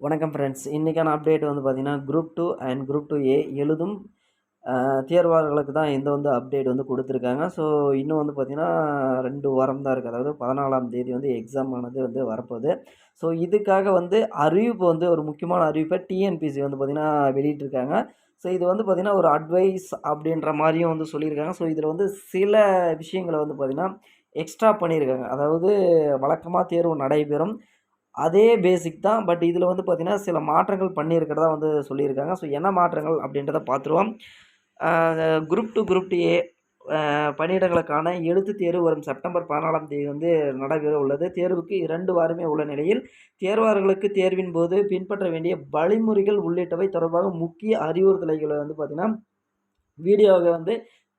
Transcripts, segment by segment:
வணக்கம் ஃப்ரெண்ட்ஸ் இன்றைக்கான அப்டேட் வந்து பார்த்திங்கன்னா group two and group two A எழுதும் தேர்வாளர்களுக்கு தான் இந்த வந்து அப்டேட் வந்து கொடுத்துருக்காங்க. ஸோ இன்னும் வந்து பார்த்திங்கன்னா ரெண்டு வாரம் தான் இருக்குது அதாவது பதினாலாம் தேதி வந்து எக்ஸாம் ஆனது வந்து வரப்போகுது. ஸோ இதுக்காக வந்து அறிவிப்பு வந்து ஒரு முக்கியமான அறிவிப்பை டிஎன்பிசி வந்து பார்த்திங்கன்னா வெளியிட்டிருக்காங்க. ஸோ இது வந்து பார்த்திங்கன்னா ஒரு அட்வைஸ் அப்படின்ற மாதிரியும் வந்து சொல்லியிருக்காங்க. ஸோ இதில் வந்து சில விஷயங்களை வந்து பார்த்திங்கன்னா எக்ஸ்ட்ரா பண்ணியிருக்காங்க. அதாவது வழக்கமாக தேர்வு நடைபெறும். அதே பேசிக் தான். பட் இதில் வந்து பார்த்திங்கன்னா சில மாற்றங்கள் பண்ணியிருக்கிறதா வந்து சொல்லியிருக்காங்க. ஸோ என்ன மாற்றங்கள் அப்படின்றத பார்த்துருவோம் group two group two A பணியிடங்களுக்கான எழுத்துத் தேர்வு வரும் செப்டம்பர் பதினாலாம் தேதி வந்து நடைபெற உள்ளது. தேர்வுக்கு இரண்டு வாரமே உள்ள நிலையில் தேர்வாளர்களுக்கு தேர்வின் போது பின்பற்ற வேண்டிய வழிமுறைகள் உள்ளிட்டவை தொடர்பாக முக்கிய அறிவுறுத்தலைகளை வந்து பார்த்திங்கன்னா வீடியோவை வந்து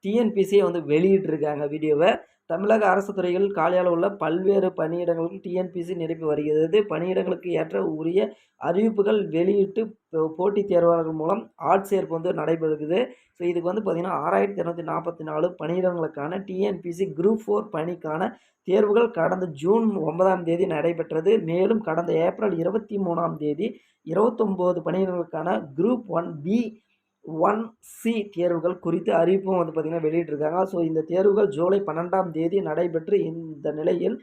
டிஎன்பிசியை வந்து வெளியிட்டிருக்காங்க வீடியோவை. தமிழக அரசு துறைகளில் காலியாக உள்ள பல்வேறு பணியிடங்களுக்கு டிஎன்பிசி நிரப்பி வருகிறது. பணியிடங்களுக்கு ஏற்ற உரிய அறிவிப்புகள் வெளியிட்டு போ- போட்டித் தேர்வாளர்கள் மூலம் ஆட்சேர்ப்பு வந்து நடைபெறுகிறது. ஸோ இதுக்கு வந்து பார்த்திங்கன்னா ஆறாயிரத்தி இரநூத்தி நாற்பத்தி நாலு பணியிடங்களுக்கான டிஎன்பிசி குரூப் ஃபோர் பணிக்கான தேர்வுகள் கடந்த ஜூன் ஒன்பதாம் தேதி நடைபெற்றது. மேலும் கடந்த ஏப்ரல் இருபத்தி மூணாம் தேதி இருபத்தொம்போது பணியிடங்களுக்கான group one B one C தேர்வுகள் குறித்து அறிவிப்பும் வந்து பார்த்திங்கன்னா வெளியிட்டிருக்காங்க. ஸோ இந்த தேர்வுகள் ஜூலை பன்னெண்டாம் தேதி நடைபெற்று இந்த நிலையில்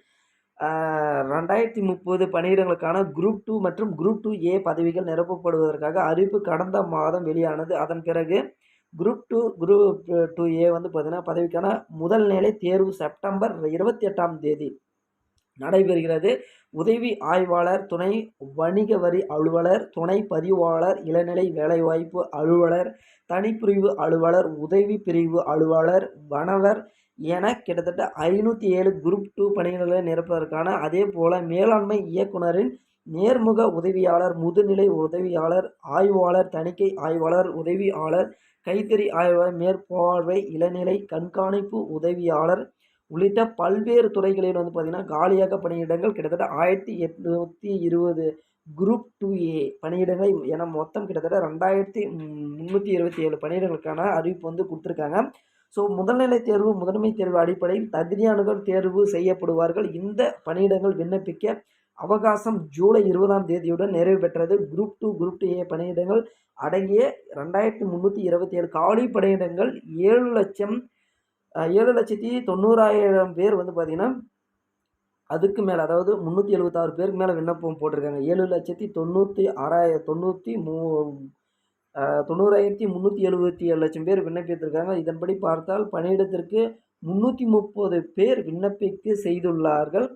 ரெண்டாயிரத்தி முப்பது பணியிடங்களுக்கான குரூப் டூ மற்றும் குரூப் டூ ஏ பதவிகள் நிரப்பப்படுவதற்காக அறிவிப்பு கடந்த மாதம் வெளியானது. அதன் பிறகு group two group two A வந்து பார்த்திங்கன்னா பதவிக்கான முதல் நிலை தேர்வு செப்டம்பர் இருபத்தி எட்டாம் தேதி நடைபெறுகிறது. உதவி ஆய்வாளர் துணை வணிக வரி அலுவலர் துணை பதிவாளர் இளநிலை வேலைவாய்ப்பு அலுவலர் தனிப்பிரிவு அலுவலர் உதவி பிரிவு அலுவலர் வனவர் என கிட்டத்தட்ட ஐநூற்றி ஏழு குரூப் டூ பணிகளை நிரப்பதற்கான அதே போல் மேலாண்மை இயக்குனரின் நேர்முக உதவியாளர் முதுநிலை உதவியாளர் ஆய்வாளர் தணிக்கை ஆய்வாளர் உதவியாளர் கைத்தறி ஆய்வாளர் மேற்பார்வை இளநிலை கண்காணிப்பு உதவியாளர் உள்ளிட்ட பல்வேறு துறைகளில் வந்து பார்த்திங்கன்னா காலியாக பணியிடங்கள் கிட்டத்தட்ட ஆயிரத்தி எட்நூற்றி இருபது குரூப் டூ ஏ பணியிடங்கள் என மொத்தம் கிட்டத்தட்ட ரெண்டாயிரத்தி முந்நூற்றி இருபத்தி ஏழு பணியிடங்களுக்கான அறிவிப்பு வந்து கொடுத்துருக்காங்க. ஸோ முதல்நிலை தேர்வு முதன்மை தேர்வு அடிப்படையில் தகுதியானவர்கள் தேர்வு செய்யப்படுவார்கள். இந்த பணியிடங்கள் விண்ணப்பிக்க அவகாசம் ஜூலை இருபதாம் தேதியுடன் நிறைவு பெற்றது. Group two group two A பணியிடங்கள் அடங்கிய ரெண்டாயிரத்தி முந்நூற்றி இருபத்தி ஏழு காலி பணியிடங்கள் ஏழு லட்சம் ஏழு லட்சத்தி தொண்ணூறாயிரம் பேர் வந்து பார்த்திங்கன்னா அதுக்கு மேலே அதாவது முந்நூற்றி எழுபத்தாறு பேருக்கு மேலே விண்ணப்பம் போட்டிருக்காங்க. ஏழு லட்சத்தி தொண்ணூற்றி ஆறாயிர தொண்ணூற்றி மூ தொண்ணூறாயிரத்தி முந்நூற்றி எழுபத்தி ஏழு லட்சம் பேர் விண்ணப்பித்திருக்காங்க. இதன்படி பார்த்தால் பணியிடத்திற்கு முந்நூற்றி முப்பது பேர் விண்ணப்பிக்க செய்துள்ளார்கள்.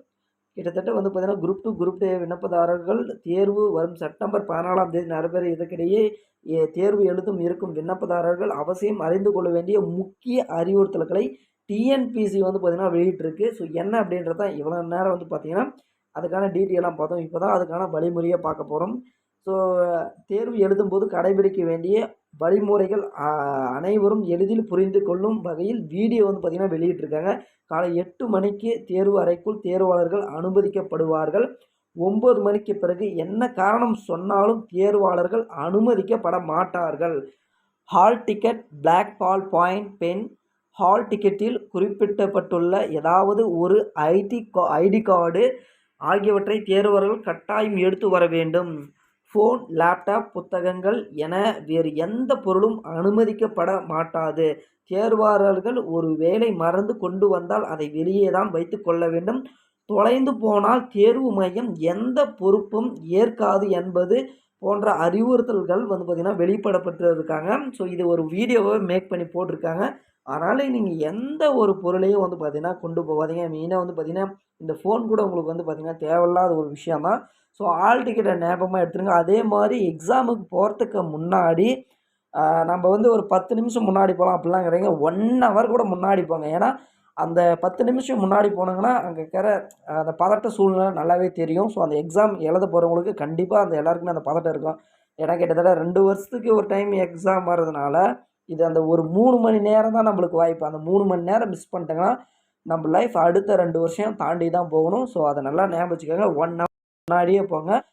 கிட்டத்தட்ட வந்து பார்த்தீங்கன்னா குரூப் டூ குரூப் டே விண்ணப்பதாரர்கள் தேர்வு வரும் செப்டம்பர் பதினாலாம் தேதி நடைபெற இதற்கிடையே ஏ, தேர்வு எழுதும் இருக்கும் விண்ணப்பதாரர்கள் அவசியம் அறிந்து கொள்ள வேண்டிய முக்கிய அறிவுறுத்தல்களை டிஎன்பிசி வந்து பார்த்திங்கன்னா வெளியிட்டிருக்கு. ஸோ என்ன அப்படின்றத இவ்வளோ நேரம் வந்து பார்த்திங்கன்னா அதுக்கான டீட்டெயிலாம் பார்த்தோம். இப்போ தான் அதுக்கான வழிமுறையை பார்க்க போகிறோம் ஸோ தேர்வு எழுதும்போது கடைபிடிக்க வேண்டிய வழிமுறைகள் அனைவரும் எளிதில் புரிந்து கொள்ளும் வகையில் வீடியோ வந்து பார்த்திங்கன்னா வெளியிட்டிருக்காங்க. காலை எட்டு மணிக்கு தேர்வு அறைக்குள் தேர்வாளர்கள் அனுமதிக்கப்படுவார்கள். ஒம்பது மணிக்கு பிறகு என்ன காரணம் சொன்னாலும் தேர்வாளர்கள் அனுமதிக்கப்பட மாட்டார்கள். Hall ticket black ball point pen hall டிக்கெட்டில் குறிப்பிட்டப்பட்டுள்ள ஏதாவது ஒரு ஐடி கா ஐடி கார்டு ஆகியவற்றை தேர்வர்கள் கட்டாயம் எடுத்து வர வேண்டும். ஃபோன் லேப்டாப் புத்தகங்கள் என வேறு எந்த பொருளும் அனுமதிக்கப்பட மாட்டாது. தேர்வாளர்கள் ஒரு வேலை மறந்து கொண்டு வந்தால் அதை வெளியே தான் வைத்து கொள்ள வேண்டும். தொலைந்து போனால் தேர்வு மையம் எந்த பொறுப்பும் ஏற்காது என்பது போன்ற அறிவுறுத்தல்கள் வந்து பார்த்திங்கன்னா வெளிப்படப்பட்டு இருக்காங்க ஸோ இது ஒரு வீடியோவை மேக் பண்ணி போட்டிருக்காங்க. அதனால் நீங்கள் எந்த ஒரு பொருளையும் வந்து பார்த்திங்கன்னா கொண்டு போகாதீங்க. மெயினாக வந்து பார்த்திங்கன்னா இந்த ஃபோன் கூட உங்களுக்கு வந்து பார்த்திங்கன்னா தேவையில்லாத ஒரு விஷயந்தான் ஸோ ஆல் டிக்கெட்டை ஞாபகமாக எடுத்துருங்க. அதே மாதிரி எக்ஸாமுக்கு போகிறதுக்கு முன்னாடி நம்ம வந்து ஒரு பத்து நிமிஷம் முன்னாடி போகலாம் அப்படிலாம் ஒன் ஹவர் கூட முன்னாடி போங்க. ஏன்னா அந்த பத்து நிமிஷம் முன்னாடி போனாங்கன்னா அங்கே இருக்கிற அந்த பதட்ட சூழ்நிலை நல்லாவே தெரியும். ஸோ அந்த எக்ஸாம் எழுத போகிறவங்களுக்கு கண்டிப்பாக அந்த எல்லாருக்குமே அந்த பதட்டம் இருக்கும். ஏன்னா கிட்டத்தட்ட ரெண்டு வருஷத்துக்கு ஒரு டைம் எக்ஸாம் வர்றதுனால இது அந்த ஒரு மூணு மணி நேரம் தான் நம்மளுக்கு வாய்ப்பு. அந்த மூணு மணி நேரம் மிஸ் பண்ணிட்டோங்கன்னா நம்ம லைஃப் அடுத்த ரெண்டு வருஷம் தாண்டி தான் போகணும். ஸோ அதை நல்லா ஞாபகம் வச்சுக்கோங்க. ஒன் ஹவர் முன்னாடியே போங்க.